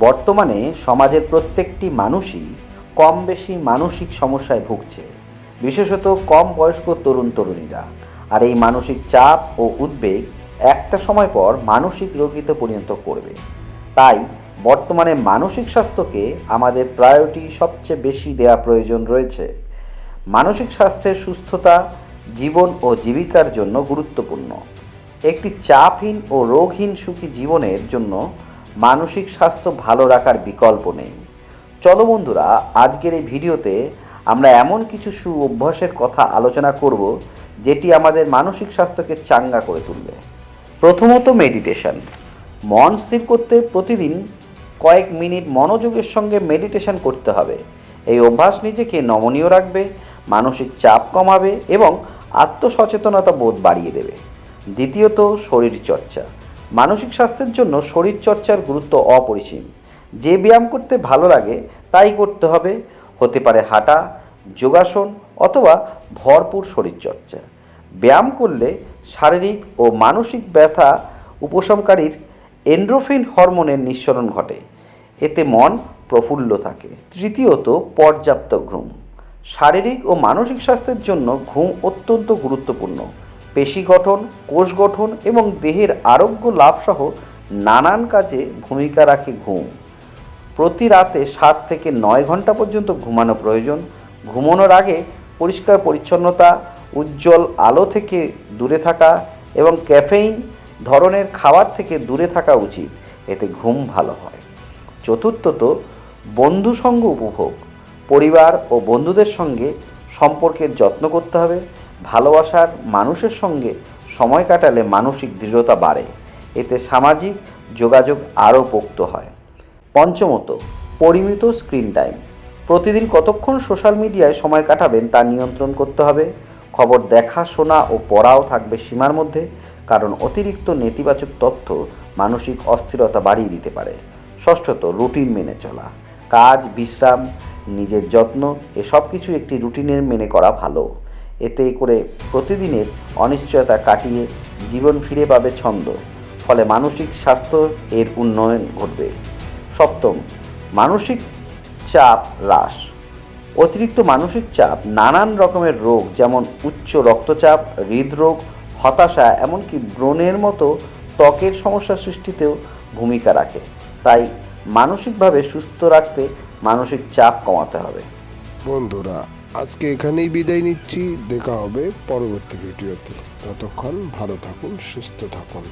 বর্তমানে সমাজের প্রত্যেকটি মানুষই কম বেশি মানসিক সমস্যায় ভুগছে, বিশেষত কম বয়স্ক তরুণ তরুণীরা। আর এই মানসিক চাপ ও উদ্বেগ একটা সময় পর মানসিক রোগীতে পরিণত করবে। তাই বর্তমানে মানসিক স্বাস্থ্যকে আমাদের প্রায়োরিটি সবচেয়ে বেশি দেওয়া প্রয়োজন রয়েছে। মানসিক স্বাস্থ্যের সুস্থতা, জীবন ও জীবিকার জন্য গুরুত্বপূর্ণ। একটি চাপহীন ও রোগহীন সুখী জীবনের জন্য মানসিক স্বাস্থ্য ভালো রাখার বিকল্প নেই। চলো বন্ধুরা, আজকের এই ভিডিওতে আমরা এমন কিছু সু অভ্যাসের কথা আলোচনা করব, যেটি আমাদের মানসিক স্বাস্থ্যকে চাঙ্গা করে তুলবে। প্রথমত মেডিটেশন। মন স্থির করতে প্রতিদিন কয়েক মিনিট মনোযোগের সঙ্গে মেডিটেশন করতে হবে। এই অভ্যাস নিজেকে নমনীয় রাখবে, মানসিক চাপ কমাবে এবং আত্মসচেতনতা বোধ বাড়িয়ে দেবে। দ্বিতীয়ত, শরীরচর্চা। মানসিক স্বাস্থ্যের জন্য শরীরচর্চার গুরুত্ব অপরিসীম। যে ব্যায়াম করতে ভালো লাগে, তাই করতে হবে। হতে পারে হাঁটা, যোগাসন অথবা ভরপুর শরীরচর্চা। ব্যায়াম করলে শারীরিক ও মানসিক ব্যথা উপশমকারীর এন্ড্রোফিন হরমোনের নিঃসরণ ঘটে। এতে মন প্রফুল্ল থাকে। তৃতীয়ত, পর্যাপ্ত ঘুম। শারীরিক ও মানসিক স্বাস্থ্যের জন্য ঘুম অত্যন্ত গুরুত্বপূর্ণ। পেশি গঠন, কোষ গঠন এবং দেহের আরোগ্য লাভসহ নানান কাজে ভূমিকা রাখে ঘুম। প্রতি রাতে সাত থেকে নয় ঘণ্টা পর্যন্ত ঘুমানো প্রয়োজন। ঘুমানোর আগে পরিষ্কার পরিচ্ছন্নতা, উজ্জ্বল আলো থেকে দূরে থাকা এবং ক্যাফেইন ধরনের খাবার থেকে দূরে থাকা উচিত। এতে ঘুম ভালো হয়। চতুর্থত, বন্ধু সঙ্গ উপভোগ। পরিবার ও বন্ধুদের সঙ্গে সম্পর্কের যত্ন করতে হবে। ভালোবাসার মানুষের সঙ্গে সময় কাটালে মানসিক দৃঢ়তা বাড়ে। এতে সামাজিক যোগাযোগ আরও পোক্ত হয়। পঞ্চমত, পরিমিত স্ক্রিন টাইম। প্রতিদিন কতক্ষণ সোশ্যাল মিডিয়ায় সময় কাটাবেন তা নিয়ন্ত্রণ করতে হবে। খবর দেখা, শোনা ও পড়াও থাকবে সীমার মধ্যে, কারণ অতিরিক্ত নেতিবাচক তথ্য মানসিক অস্থিরতা বাড়িয়ে দিতে পারে। ষষ্ঠত, রুটিন মেনে চলা। কাজ, বিশ্রাম, নিজের যত্ন, এসব কিছু একটি রুটিনের মেনে করা ভালো। এতে করে প্রতিদিনের অনিশ্চয়তা কাটিয়ে জীবন ফিরে পাবে ছন্দ। ফলে মানসিক স্বাস্থ্য এর উন্নয়ন ঘটবে। সপ্তম, মানসিক চাপ হ্রাস। অতিরিক্ত মানসিক চাপ, নানান রকমের রোগ যেমন উচ্চ রক্তচাপ, হৃদরোগ, হতাশা, এমনকি ব্রণের মতো ত্বকের সমস্যা সৃষ্টিতেও ভূমিকা রাখে। তাই মানসিকভাবে সুস্থ রাখতে মানসিক চাপ কমাতে হবে। বন্ধুরা আজকে এখানেই বিদায় নিচ্ছি। দেখা হবে পরবর্তী ভিডিওতে। ততক্ষণ ভালো থাকুন সুস্থ থাকুন।